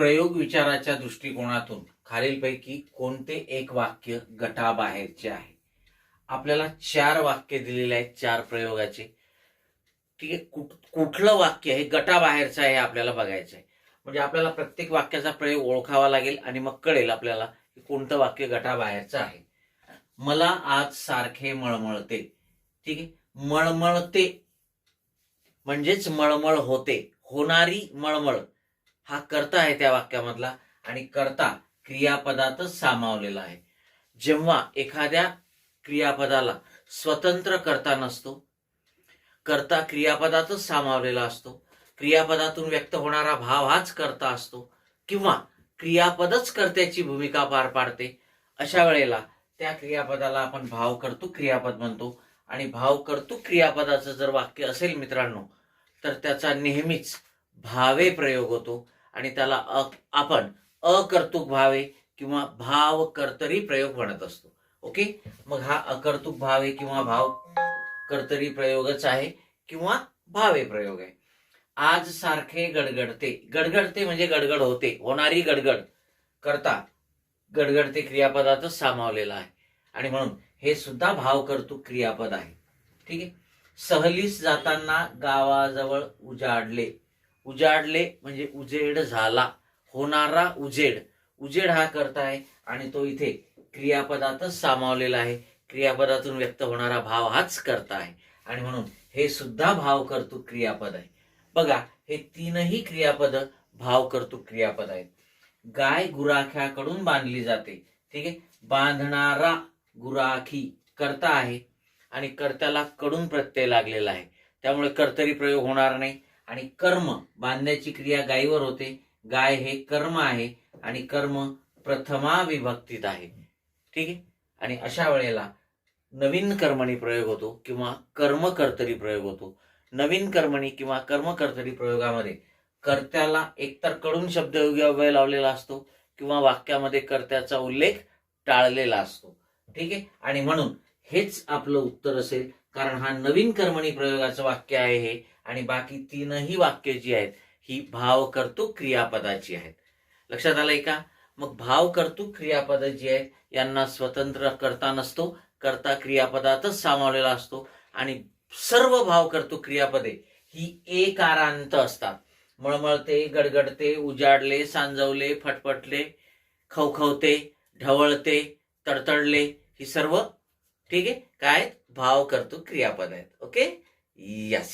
प्रयोग विचाराच्या दृष्टिकोनातून खालीलपैकी कोणते एक वाक्य गटाबाहेरचे आहे? आपल्याला चार वाक्य दिलेले आहेत चार प्रयोगाचे. ठीक आहे कुठ- कुठलं वाक्य हे गटाबाहेरचं आहे आपल्याला बघायचं आहे. म्हणजे आपल्याला प्रत्येक वाक्याचा प्रयोग ओळखावा लागेल आणि मग कळेल आपल्याला की कोणतं वाक्य गटाबाहेरचं आहे. मला आज सारखे मळमळते. ठीक आहे? मळमळते म्हणजेच मळमळ होते. होणारी मळमळ. हा कर्ता आहे त्या वाक्यामधला आणि कर्ता क्रियापदातच सामावलेला आहे. जेव्हा एखाद्या क्रियापदाला स्वतंत्र करता नसतो कर्ता क्रियापदातच सामावलेला असतो क्रियापदातून व्यक्त होणारा भाव हाच कर्ता असतो किंवा क्रियापदच कर्त्याची भूमिका पार पाडते अशा वेळेला त्या क्रियापदाला आपण भाव करतो क्रियापद म्हणतो. आणि भाव करतो क्रियापदाचं जर वाक्य असेल मित्रांनो तर त्याचा नेहमीच भावे प्रयोग होतो आणि त्याला अ आपण अकर्तुक भावे किंवा भाव कर्तरी प्रयोग म्हणत असतो. ओके? मग हा अकर्तुक भावे किंवा भाव कर्तरी प्रयोगच आहे किंवा भावे प्रयोग आहे. आज सारखे गडगडते. गडगडते म्हणजे गडगड होते. होणारी गडगड करता गडगडते क्रियापदात सामावलेला आहे. आणि म्हणून हे सुद्धा भाव कर्तुक क्रियापद आहे. ठीक आहे? सहलीस जाताना गावाजवळ उजाडले. उजाडले म्हणजे उजेड झाला. होणारा उजेड. उजेड हा करता आहे आणि तो इथे क्रियापदातच सामावलेला आहे. क्रियापदातून व्यक्त होणारा भाव हाच करता आहे आणि म्हणून हे सुद्धा भाव कर्तृक क्रियापद आहे. बघा हे तीनही क्रियापद भाव कर्तृक क्रियापद आहेत. गाय गुराख्याकडून बांधली जाते. ठीक आहे? बांधणारा गुराखी करता आहे आणि कर्त्याला कडून प्रत्यय लागलेला आहे. त्यामुळे कर्तरी प्रयोग होणार नाही. आणि कर्म बांधण्याची क्रिया गायीवर होते. गाय हे कर्म आहे आणि कर्म प्रथमा विभक्तीत आहे. ठीक आहे? आणि अशा वेळेला नवीन कर्मणी प्रयोग होतो किंवा कर्म कर्तरी प्रयोग होतो. नवीन कर्मणी किंवा कर्म कर्तरी प्रयोगामध्ये कर्त्याला एकतरकडून शब्द योग्य लावलेला असतो किंवा वाक्यामध्ये कर्त्याचा उल्लेख टाळलेला असतो. ठीक आहे? आणि म्हणून हेच आपलं उत्तर असेल. कारण हा नवीन कर्मणी प्रयोगाचं वाक्य आहे हे आणि बाकी तीनही वाक्य जी आहेत ही भाव कर्तृक क्रियापदाची आहेत. लक्षात आलंय का? मग भाव कर्तृक क्रियापद जी आहेत यांना स्वतंत्र करता नसतो करता क्रियापदातच सामावलेला असतो आणि सर्व भाव कर्तृक क्रियापदे ही एकारांत असतात. मळमळते गडगडते उजाडले सांजवले फटफटले खवखवते ढवळते तडतडले ही सर्व ठीक आहे? काय भाव कर्तृक क्रियापद आहेत. Okay yes